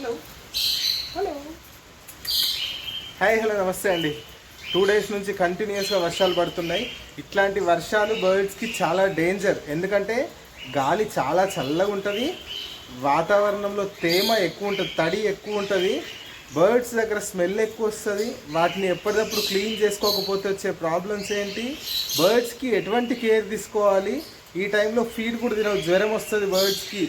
Hello hello hi hello నమస్తే అండి. Two days నుంచి కంటిన్యూస్గా వర్షాలు పడుతున్నాయి. ఇట్లాంటి వర్షాలు బర్డ్స్కి చాలా డేంజర్ ఎందుకంటే గాలి చాలా చల్లగా ఉంటుంది. వాతావరణంలో తేమ ఎక్కువ ఉంటుంది తడి ఎక్కువ ఉంటుంది. బర్డ్స్ దగ్గర స్మెల్ ఎక్కువ వస్తుంది. వాటిని ఎప్పటికప్పుడు క్లీన్ చేసుకోకపోతే వచ్చే ప్రాబ్లమ్స్ ఏంటి? బర్డ్స్కి ఎటువంటి కేర్ తీసుకోవాలి? ఈ టైంలో ఫీడ్ కూడా తినవు జ్వరం వస్తుంది బర్డ్స్కి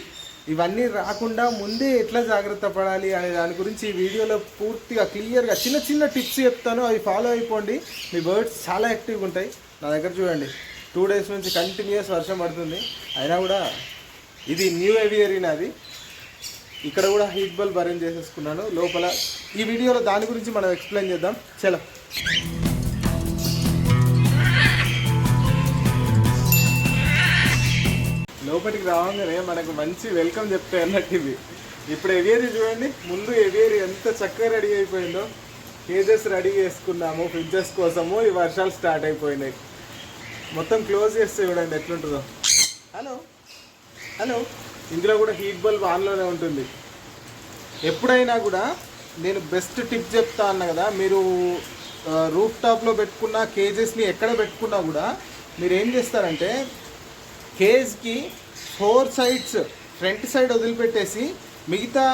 ఇవన్నీ రాకుండా ముందే ఎట్లా జాగ్రత్త పడాలి అనే దాని గురించి ఈ వీడియోలో పూర్తిగా క్లియర్గా చిన్న చిన్న టిప్స్ చెప్తాను. అవి ఫాలో అయిపోండి. మీ బర్డ్స్ చాలా యాక్టివ్గా ఉంటాయి. నా దగ్గర చూడండి. టూ డేస్ నుంచి కంటిన్యూస్ వర్షం పడుతుంది. అయినా కూడా ఇది న్యూ ఏవియరీ నాది. ఇక్కడ కూడా హీట్ బల్బ్ అరేంజ్ చేసేసుకున్నాను. లోపల ఈ వీడియోలో దాని గురించి మనం ఎక్స్ప్లెయిన్ చేద్దాం. చలో. లోపలికి రావగానే మనకు మంచి వెల్కమ్ చెప్తాయి అన్నట్టు ఇవి ఇప్పుడు ఎవియరీ చూడండి ముందు ఎవియరీ ఎంత చక్కగా రెడీ అయిపోయిందో. కేజెస్ రెడీ చేసుకున్నాము ఫ్రిడ్జెస్ కోసము ఈ వర్షాలు స్టార్ట్ అయిపోయినాయి. మొత్తం క్లోజ్ చేస్తే చూడండి ఎట్లుంటుందో. హలో హలో ఇందులో కూడా హీట్ బల్బ్ ఆన్లోనే ఉంటుంది. ఎప్పుడైనా కూడా నేను బెస్ట్ టిప్ చెప్తా అన్న కదా మీరు రూఫ్ టాప్లో పెట్టుకున్న కేజెస్ని ఎక్కడ పెట్టుకున్నా కూడా మీరు ఏం చేస్తారంటే కేజ్కి ఫోర్ సైడ్స్ ఫ్రంట్ సైడ్ వదిలిపెట్టేసి మిగతా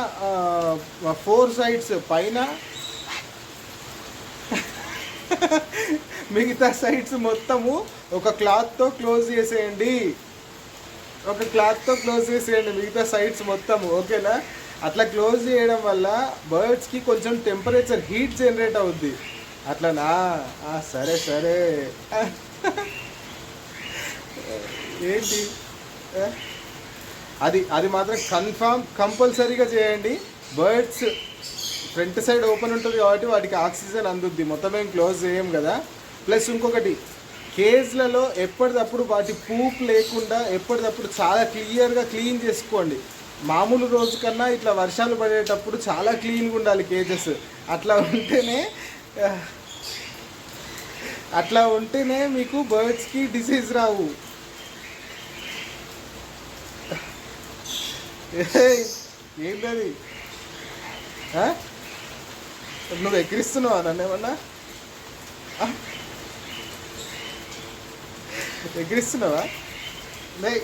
ఫోర్ సైడ్స్ పైన మిగతా సైడ్స్ మొత్తము ఒక క్లాత్తో క్లోజ్ చేసేయండి. ఒక క్లాత్తో క్లోజ్ చేసేయండి మిగతా సైడ్స్ మొత్తం ఓకేనా? అట్లా క్లోజ్ చేయడం వల్ల బర్డ్స్కి కొంచెం టెంపరేచర్ హీట్ జనరేట్ అవుద్ది. అట్లానా? సరే సరే. ఏంటి? అది అది మాత్రం కన్ఫామ్ కంపల్సరీగా చేయండి. బర్డ్స్ ఫ్రంట్ సైడ్ ఓపెన్ ఉంటుంది కాబట్టి వాటికి ఆక్సిజన్ అందుద్ది. మొత్తం ఏం క్లోజ్ చేయం కదా. ప్లస్ ఇంకొకటి కేజ్లలో ఎప్పటికప్పుడు వాటి పూప్ లేకుండా ఎప్పటికప్పుడు చాలా క్లియర్గా క్లీన్ చేసుకోండి. మామూలు రోజు కన్నా ఇట్లా వర్షాలు పడేటప్పుడు చాలా క్లీన్గా ఉండాలి కేజెస్ అట్లా ఉంటేనే అట్లా ఉంటేనే మీకు బర్డ్స్కి డిసీజ్ రావు. ఏంటది నువ్వు ఎక్కిరిస్తున్నావా నన్ను ఏమన్నా? ఎగ్గిరిస్తున్నావా లే-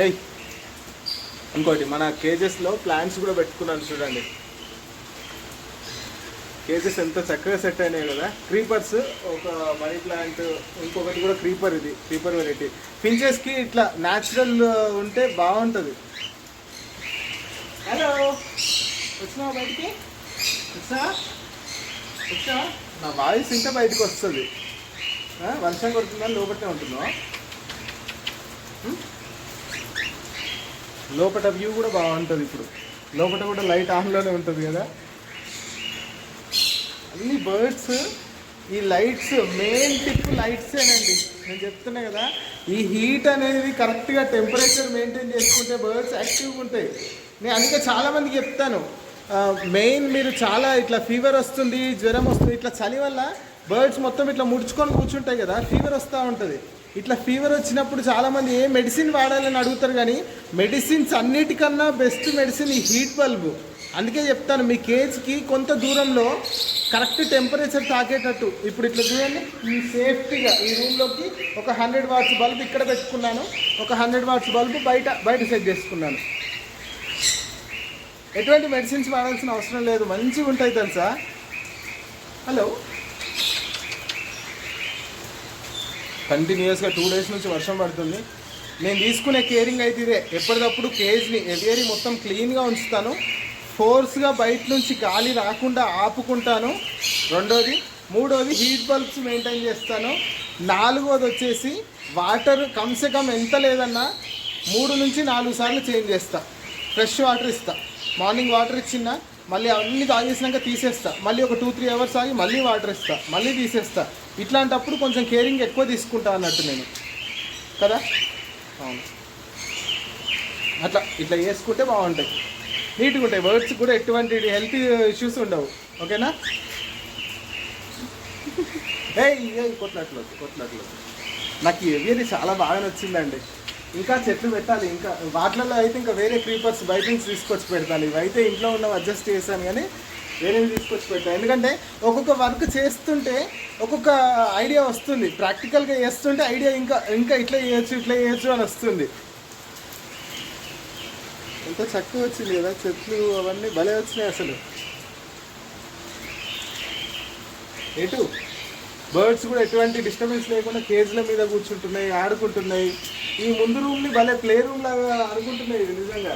ఏయ్. ఇంకోటి మన కేజెస్లో ప్లాన్స్ కూడా పెట్టుకున్నాను చూడండి. కేజెస్ ఎంత చక్కగా సెట్ అయినాయి కదా. క్రీపర్స్ ఒక మనీ ప్లాంట్ ఇంకొకటి కూడా క్రీపర్ ఇది క్రీపర్ వెరైటీ. ఫించెస్కి ఇట్లా న్యాచురల్ ఉంటే బాగుంటుంది. హలో వచ్చినావా బయటికి? వచ్చా వచ్చా నా వాయిస్ ఇంకా బయటకు వస్తుంది. వర్షం కొడుతుందని లోపలనే ఉంటుందా? లోపల వ్యూ కూడా బాగుంటుంది ఇప్పుడు. లోపల కూడా లైట్ ఆన్లోనే ఉంటుంది కదా. అన్ని బర్డ్స్ ఈ లైట్స్ మెయిన్ టిప్ లైట్సేనండి నేను చెప్తున్నా కదా ఈ హీట్ అనేది కరెక్ట్గా టెంపరేచర్ మెయింటైన్ చేసుకుంటే బర్డ్స్ యాక్టివ్గా ఉంటాయి. నేను అందుకే చాలామందికి చెప్తాను. మెయిన్ మీరు చాలా ఇట్లా ఫీవర్ వస్తుంది జ్వరం వస్తుంది ఇట్లా చలి వల్ల బర్డ్స్ మొత్తం ఇట్లా ముడుచుకొని కూర్చుంటాయి కదా ఫీవర్ వస్తూ ఉంటుంది. ఇట్లా ఫీవర్ వచ్చినప్పుడు చాలామంది ఏ మెడిసిన్ వాడాలని అడుగుతారు కానీ మెడిసిన్స్ అన్నిటికన్నా బెస్ట్ మెడిసిన్ ఈ హీట్ బల్బు. అందుకే చెప్తాను మీ కేజ్కి కొంత దూరంలో కరెక్ట్ టెంపరేచర్ తాకేటట్టు. ఇప్పుడు ఇట్లా చూడండి ఈ సేఫ్టీగా ఈ రూమ్లోకి ఒక హండ్రెడ్ వాట్స్ బల్బ్ ఇక్కడ పెట్టుకున్నాను ఒక హండ్రెడ్ వాట్స్ బల్బ్ బయట బయట సెట్ చేసుకున్నాను. ఎటువంటి మెడిసిన్స్ వాడాల్సిన అవసరం లేదు మంచిగా ఉంటాయి తెలుసా? హలో? కంటిన్యూస్గా టూ డేస్ నుంచి వర్షం పడుతుంది. నేను తీసుకునే కేరింగ్ అయితే ఇదే ఎప్పటికప్పుడు కేజ్ని ఎవియరీ మొత్తం క్లీన్గా ఉంచుతాను. ఫోర్స్గా బయట నుంచి గాలి రాకుండా ఆపుకుంటాను. రెండోది. మూడోది హీట్ బల్బ్స్ మెయింటైన్ చేస్తాను. నాలుగోది వచ్చేసి వాటర్ కమ్సే కమ్ ఎంత లేదన్నా మూడు నుంచి నాలుగు సార్లు చేంజ్ చేస్తా. ఫ్రెష్ వాటర్ ఇస్తా. మార్నింగ్ వాటర్ ఇచ్చిన మళ్ళీ అన్ని తాగేసినాక తీసేస్తా. మళ్ళీ ఒక టూ త్రీ అవర్స్ ఆగి మళ్ళీ వాటర్ ఇస్తా. మళ్ళీ తీసేస్తా. ఇట్లాంటప్పుడు కొంచెం కేరింగ్ ఎక్కువ తీసుకుంటా అన్నట్టు నేను. కదా? అవును. అట్లా ఇట్లా చేసుకుంటే బాగుంటాయి. నీట్గా ఉంటాయి. బర్డ్స్ కూడా ఎటువంటి హెల్త్ ఇష్యూస్ ఉండవు. ఓకేనా ఏ ఏయ్ కొట్లట్లు కొట్లట్లు. నాకు ఏది ఏవియరీ చాలా బాగా నచ్చిందండి. ఇంకా చెట్లు పెట్టాలి. ఇంకా వాటిలలో అయితే ఇంకా వేరే క్రీపర్స్ బయట నుంచి తీసుకొచ్చి పెడతాను. ఇవైతే ఇంట్లో ఉన్న అడ్జస్ట్ చేశాను కానీ వేరే తీసుకొచ్చి పెట్టాను ఎందుకంటే ఒక్కొక్క వర్క్ చేస్తుంటే ఒక్కొక్క ఐడియా వస్తుంది. ప్రాక్టికల్గా చేస్తుంటే ఐడియా ఇంకా ఇంకా ఇట్లా చేయొచ్చు ఇట్లా చేయొచ్చు అని వస్తుంది. ఎంత చక్కగా వచ్చింది కదా చెట్లు అవన్నీ భలే వచ్చినాయి అసలు. ఎటు? బర్డ్స్ కూడా ఎటువంటి డిస్టర్బెన్స్ లేకుండా కేజ్ల మీద కూర్చుంటున్నాయి ఆడుకుంటున్నాయి. ఈ ముందు రూమ్ని భలే ప్లే రూమ్ లాగా ఆడుకుంటున్నాయి నిజంగా.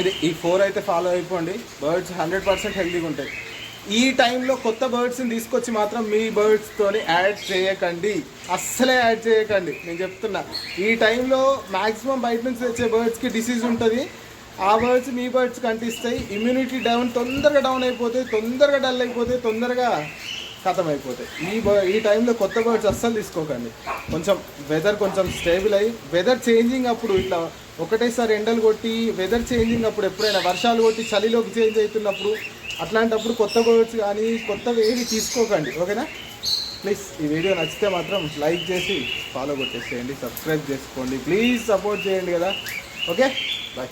ఇది ఈ ఫోర్ అయితే ఫాలో అయిపోండి. బర్డ్స్ హండ్రెడ్ పర్సెంట్ హెల్తీగా ఉంటాయి. ఈ టైంలో కొత్త బర్డ్స్ని తీసుకొచ్చి మాత్రం మీ బర్డ్స్తోని యాడ్ చేయకండి. అస్సలే యాడ్ చేయకండి. నేను చెప్తున్నా. ఈ టైంలో మ్యాక్సిమం బయట నుంచి తెచ్చే బర్డ్స్కి డిసీజ్ ఉంటుంది. ఆ బర్డ్స్ మీ బర్డ్స్ కంటిస్తాయి ఇమ్యూనిటీ డౌన్ తొందరగా డౌన్ అయిపోతాయి తొందరగా డల్ అయిపోతాయి తొందరగా ఖతం అయిపోతాయి. ఈ బ ఈ టైంలో కొత్త బర్డ్స్ అస్సలు తీసుకోకండి. కొంచెం వెదర్ కొంచెం స్టేబుల్ అయ్యి వెదర్ చేంజింగ్ అప్పుడు ఇట్లా ఒకటేసారి ఎండలు కొట్టి వెదర్ చేంజింగ్ అప్పుడు ఎప్పుడైనా వర్షాలు కొట్టి చలిలోకి చేంజ్ అవుతున్నప్పుడు అట్లాంటప్పుడు కొత్త బర్డ్స్ కానీ కొత్తవి ఏవి తీసుకోకండి ఓకేనా? ప్లీజ్ ఈ వీడియో నచ్చితే మాత్రం లైక్ చేసి ఫాలో కొట్టేసేయండి సబ్స్క్రైబ్ చేసుకోండి. ప్లీజ్ సపోర్ట్ చేయండి కదా. Okay bye